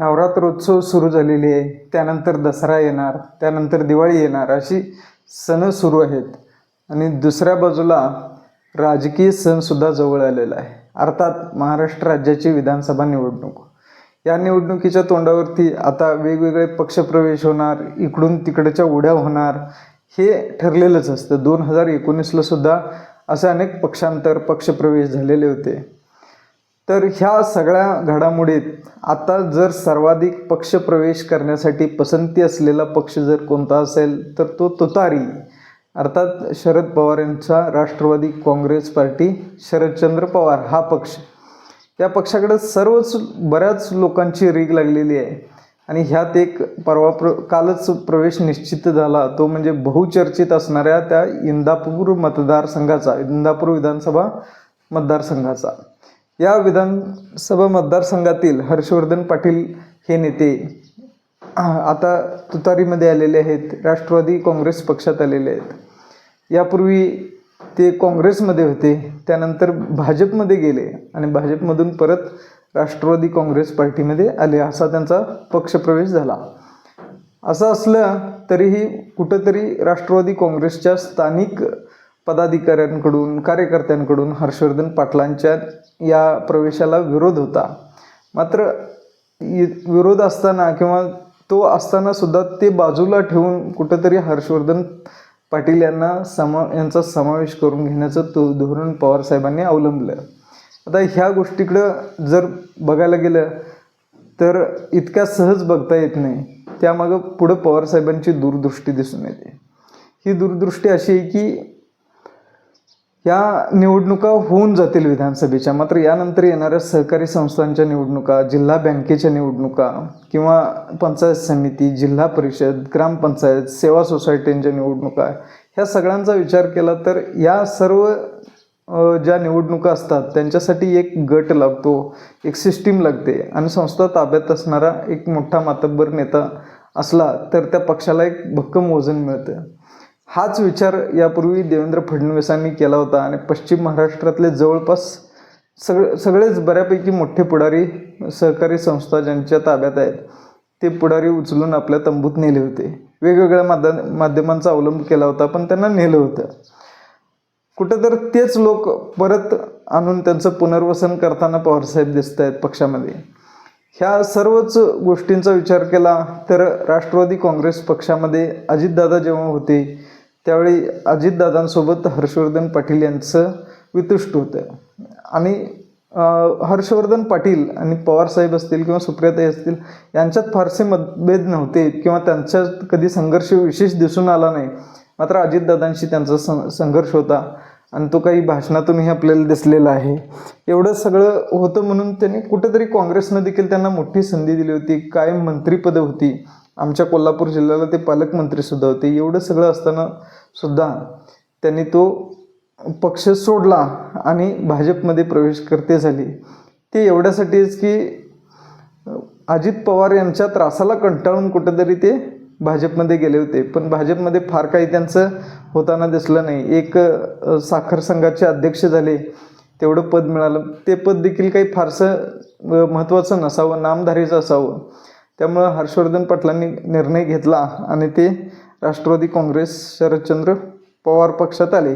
नवरात्रोत्सव सुरू झालेली आहे. त्यानंतर दसरा येणार त्यानंतर दिवाळी येणार अशी सण सुरू आहेत. आणि दुसऱ्या बाजूला राजकीय सणसुद्धा जवळ आलेला आहे. अर्थात महाराष्ट्र राज्याची विधानसभा निवडणूक. या निवडणुकीच्या तोंडावरती आता वेगवेगळे पक्षप्रवेश होणार इकडून तिकडच्या उड्या होणार हे ठरलेलंच असतं. दोन हजार एकोणीसला सुद्धा असे अनेक पक्षांतर पक्षप्रवेश झालेले होते. तर ह्या सगळ्या घडामोडीत आता जर सर्वाधिक पक्ष प्रवेश करण्यासाठी पसंती असलेला पक्ष जर कोणता असेल तर तो तुतारी. अर्थात शरद पवार यांचा राष्ट्रवादी काँग्रेस पार्टी शरदचंद्र पवार हा पक्ष. या पक्षाकडे सर्वच बऱ्याच लोकांची रीग लागलेली आहे. आणि ह्यात एक परवा प्र कालच प्रवेश निश्चित झाला. तो म्हणजे बहुचर्चित असणाऱ्या त्या इंदापूर मतदारसंघाचा इंदापूर विधानसभा मतदारसंघाचा. या विधानसभा मतदारसंघातील हर्षवर्धन पाटील हे नेते आता तुतारीमध्ये आलेले आहेत राष्ट्रवादी काँग्रेस पक्षात आलेले आहेत. यापूर्वी ते काँग्रेसमध्ये होते त्यानंतर भाजपमध्ये गेले आणि भाजपमधून परत राष्ट्रवादी काँग्रेस पार्टीमध्ये आले असा त्यांचा पक्षप्रवेश झाला. असं असलं तरीही कुठंतरी राष्ट्रवादी काँग्रेसच्या स्थानिक पदाधिकाऱ्यांकडून कार्यकर्त्यांकडून हर्षवर्धन पाटलांच्या या प्रवेशाला विरोध होता. मात्र विरोध असताना किंवा तो असताना सुद्धा ते बाजूला ठेवून कुठंतरी हर्षवर्धन पाटील यांना समा यांचा समावेश करून घेण्याचं तो धोरण पवारसाहेबांनी अवलंबलं. आता ह्या गोष्टीकडं जर बघायला गेलं तर इतक्या सहज बघता येत नाही. त्यामागं पुढं पवारसाहेबांची दूरदृष्टी दिसून येते. ही दूरदृष्टी अशी आहे की या निवडणुका होऊन जातील विधानसभेच्या. मात्र यानंतर येणाऱ्या सहकारी संस्थांच्या निवडणुका जिल्हा बँकेच्या निवडणुका किंवा पंचायत समिती जिल्हा परिषद ग्रामपंचायत सेवा सोसायटींच्या निवडणुका ह्या सगळ्यांचा विचार केला तर या सर्व ज्या निवडणुका असतात त्यांच्यासाठी एक गट लागतो एक सिस्टीम लागते आणि संस्था ताब्यात असणारा एक मोठा मातब्बर नेता असला तर त्या पक्षाला एक भक्कम वजन मिळतं. हाच विचार यापूर्वी देवेंद्र फडणवीसांनी केला होता आणि पश्चिम महाराष्ट्रातले जवळपास सगळे सगळेच बऱ्यापैकी मोठे पुढारी सहकारी संस्था ज्यांच्या ताब्यात आहेत ते पुढारी उचलून आपल्या तंबूत नेले होते. वेगवेगळ्या माध्य माध्यमांचा अवलंब केला होता पण त्यांना नेलं होतं. कुठं तर तेच लोक परत आणून त्यांचं पुनर्वसन करताना पवारसाहेब दिसत आहेत पक्षामध्ये. ह्या सर्वच गोष्टींचा विचार केला तर राष्ट्रवादी काँग्रेस पक्षामध्ये अजितदादा जेव्हा होते त्यावेळी अजितदादांसोबत हर्षवर्धन पाटील यांचं वितुष्ट होतं. आणि हर्षवर्धन पाटील आणि पवारसाहेब असतील किंवा सुप्रियाताई असतील यांच्यात फारसे मतभेद नव्हते किंवा त्यांच्यात कधी संघर्ष विशेष दिसून आला नाही. मात्र अजितदादांशी त्यांचा सं संघर्ष होता आणि तो काही भाषणातूनही आपल्याला दिसलेला आहे. एवढं सगळं होतं म्हणून त्यांनी कुठेतरी काँग्रेसनं देखील त्यांना मोठी संधी दिली होती कायम मंत्रीपदं होती. आमच्या कोल्हापूर जिल्ह्याला ते पालकमंत्रीसुद्धा होते. एवढं सगळं असताना सुद्धा त्यांनी तो पक्ष सोडला आणि भाजपमध्ये प्रवेश करते झाली. ते एवढ्यासाठीच की अजित पवार यांच्या त्रासाला कंटाळून कुठंतरी ते भाजपमध्ये गेले होते. पण भाजपमध्ये फार काही त्यांचं होताना दिसलं नाही. एक साखर संघाचे अध्यक्ष झाले. तेवढं पद मिळालं. ते पद देखील काही फारसं महत्त्वाचं नसावं नामधारीचं असावं. त्यामुळं हर्षवर्धन पाटलांनी निर्णय घेतला आणि ते राष्ट्रवादी काँग्रेस शरदचंद्र पवार पक्षात आले.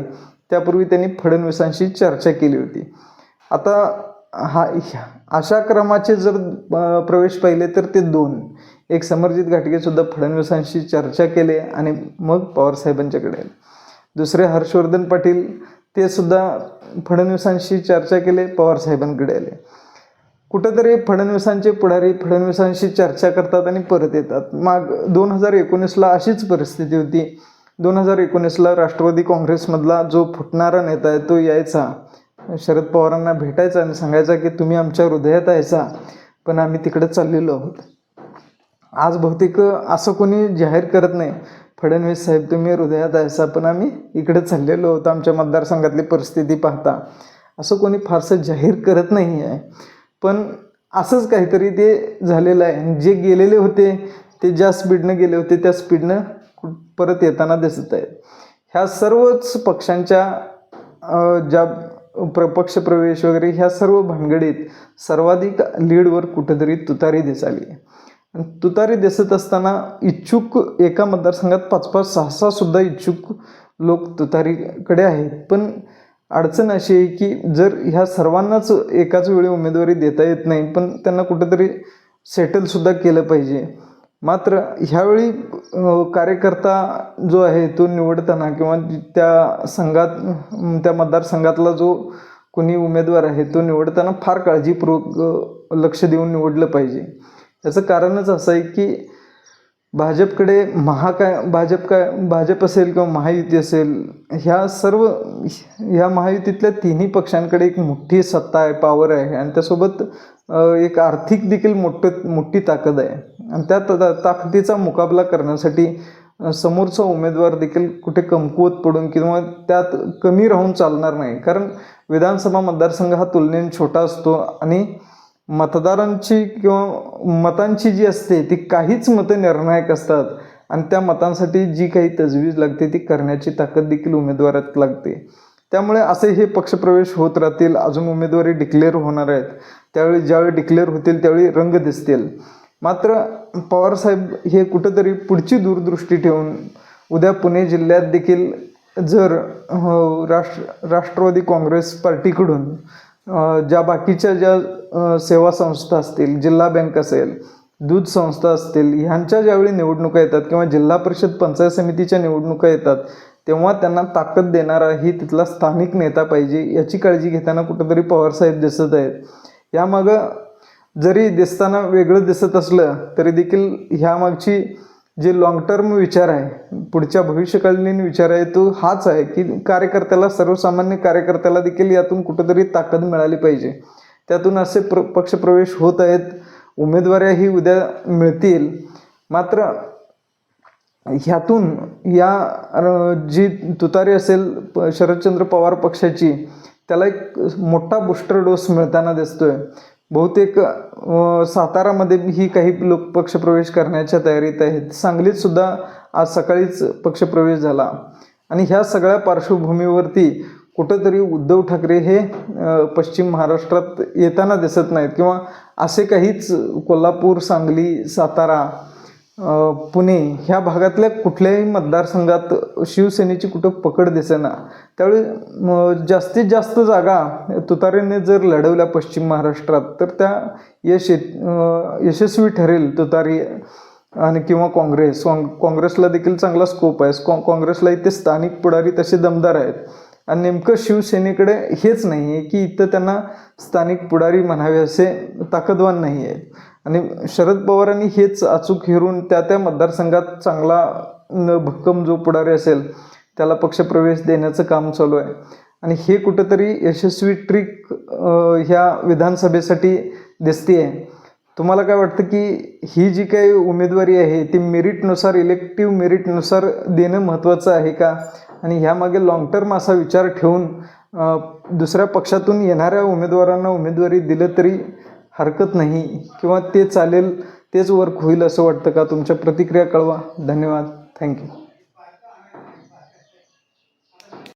त्यापूर्वी त्यांनी फडणवीसांशी चर्चा केली होती. आता हा ह्या- अशा क्रमाचे जर प्रवेश पाहिले तर ते दोन. एक समरजित घाटगेसुद्धा फडणवीसांशी चर्चा केले आणि मग पवारसाहेबांच्याकडे आले. दुसरे हर्षवर्धन पाटील ते सुद्धा फडणवीसांशी चर्चा केले पवारसाहेबांकडे आले. कुठंतरी फडणवीसांचे पुढारी फडणवीसांशी चर्चा करतात आणि परत येतात. माग दोन हजार एकोणीसला अशीच परिस्थिती होती. दोन हजार एकोणीसला राष्ट्रवादी काँग्रेसमधला जो फुटणारा नेता आहे तो यायचा. शरद पवारांना भेटायचा आणि सांगायचा की तुम्ही आमच्या हृदयात यायचा पण आम्ही तिकडे चाललेलो आहोत. आज बहुतेक असं कोणी जाहीर करत नाही. फडणवीस साहेब तुम्ही हृदयात यायचा पण आम्ही इकडे चाललेलो होतो आमच्या मतदारसंघातली परिस्थिती पाहता. असं कोणी फारसं जाहीर करत नाही आहे पण असंच काहीतरी ते झालेलं आहे. जे गेलेले होते ते ज्या स्पीडनं गेले होते त्या स्पीडनं परत येताना दिसत आहेत. ह्या सर्वच पक्षांच्या ज्या प्र पक्षप्रवेश वगैरे ह्या सर्व भानगडीत सर्वाधिक लीडवर कुठंतरी तुतारी दिसाली तुतारी दिसत असताना इच्छुक एका मतदारसंघात पाच पाच सहा सहासुद्धा इच्छुक लोक तुतारीकडे आहेत. पण अडचण अशी आहे की जर ह्या सर्वांनाच एकाच वेळी उमेदवारी देता येत नाही पण त्यांना कुठंतरी सेटलसुद्धा केलं पाहिजे. मात्र ह्यावेळी कार्यकर्ता जो आहे तो निवडताना किंवा त्या संघात त्या मतदारसंघातला जो कोणी उमेदवार आहे तो निवडताना फार काळजीपूर्वक लक्ष देऊन निवडलं पाहिजे. याचं कारणच असं आहे की भाजपकडे महाकाय भाजप काय भाजप असेल किंवा महायुती असेल ह्या सर्व ह्या महायुतीतल्या तिन्ही पक्षांकडे एक मोठी सत्ता आहे पॉवर आहे. आणि त्यासोबत एक आर्थिक देखील मोठं मोठी ताकद आहे. आणि त्या ताकदीचा मुकाबला करण्यासाठी समोरचा उमेदवार देखील कुठे कमकुवत पडून किंवा त्यात कमी राहून चालणार नाही. कारण विधानसभा मतदारसंघ हा तुलनेने छोटा असतो आणि मतदारांची किंवा मतांची जी असते ती काहीच मतं निर्णायक असतात. आणि त्या मतांसाठी जी काही तजवीज लागते ती करण्याची ताकद देखील उमेदवारात लागते. त्यामुळे असे हे पक्षप्रवेश होत राहतील अजून उमेदवारी डिक्लेअर होणार आहेत. त्यावेळी ज्यावेळी डिक्लेअर होतील त्यावेळी रंग दिसतील. मात्र पवारसाहेब हे कुठंतरी पुढची दूरदृष्टी ठेवून उद्या पुणे जिल्ह्यात देखील जर हो, राष्ट्र राष्ट्रवादी काँग्रेस पार्टीकडून ज्या बाकीच्या ज्या सेवा संस्था असतील जिल्हा बँक असेल दूध संस्था असतील ह्यांच्या ज्यावेळी निवडणुका येतात किंवा जिल्हा परिषद पंचायत समितीच्या निवडणुका येतात तेव्हा त्यांना ताकद देणारा ही तिथला स्थानिक नेता पाहिजे याची काळजी घेताना कुठंतरी पवारसाहेब दिसत आहेत. यामागं जरी दिसताना वेगळं दिसत असलं तरी देखील ह्यामागची जे लॉंग टर्म विचार आहे पुढच्या भविष्यकालीन विचार आहे तो हाच आहे की कार्यकर्त्याला सर्वसामान्य कार्यकर्त्याला देखील यातून कुठंतरी ताकद मिळाली पाहिजे. त्यातून असे प्र पक्षप्रवेश होत आहेत. उमेदवाऱ्याही उद्या मिळतील. मात्र ह्यातून या जी तुतारी असेल प- शरदचंद्र पवार पक्षाची त्याला एक मोठा बूस्टर डोस मिळताना दिसतोय. बहुतेक सातारामध्ये ही काही लोक पक्षप्रवेश करण्याच्या तयारीत आहेत. सांगलीत सुद्धा आज सकाळीच पक्षप्रवेश झाला. आणि ह्या सगळ्या पार्श्वभूमीवरती कुठंतरी उद्धव ठाकरे हे पश्चिम महाराष्ट्रात येताना दिसत नाहीत किंवा असे काहीच कोल्हापूर सांगली सातारा पुणे ह्या भागातल्या कुठल्याही मतदारसंघात शिवसेनेची कुठं पकड दिसेना. त्यावेळी जास्तीत जास्त जागा तुतारेने जर लढवल्या पश्चिम महाराष्ट्रात तर त्या यश यशस्वी ठरेल तुतारी आणि किंवा काँग्रेस. काँग- काँग्रेसला देखील चांगला स्कोप आहे. काँ काँग्रेसला इथे स्थानिक पुढारी तसे दमदार आहेत. आणि नेमकं शिवसेनेकडे हेच नाही आहे की इथं त्यांना स्थानिक पुढारी म्हणावे असे ताकदवान नाही आहेत आणि शरद पवारांनी हेच अचूक हेरून त्या त्या मतदारसंघात चांगला न भक्कम जो पुढारी असेल त्याला पक्षप्रवेश देण्याचं काम चालू आहे. आणि हे कुठंतरी यशस्वी ट्रिक ह्या विधानसभेसाठी दिसते आहे तुम्हाला काय वाटतं की ही जी काही उमेदवारी आहे ती मेरिटनुसार इलेक्टिव्ह मेरिटनुसार देणं महत्त्वाचं आहे का? आणि ह्यामागे लाँग टर्म असा विचार ठेवून दुसऱ्या पक्षातून येणाऱ्या उमेदवारांना उमेदवारी दिलं तरी हरकत नाही किंवा ते चालेल तेच वर्क होईल असं वाटतं का? तुमच्या प्रतिक्रिया कळवा. धन्यवाद. थँक्यू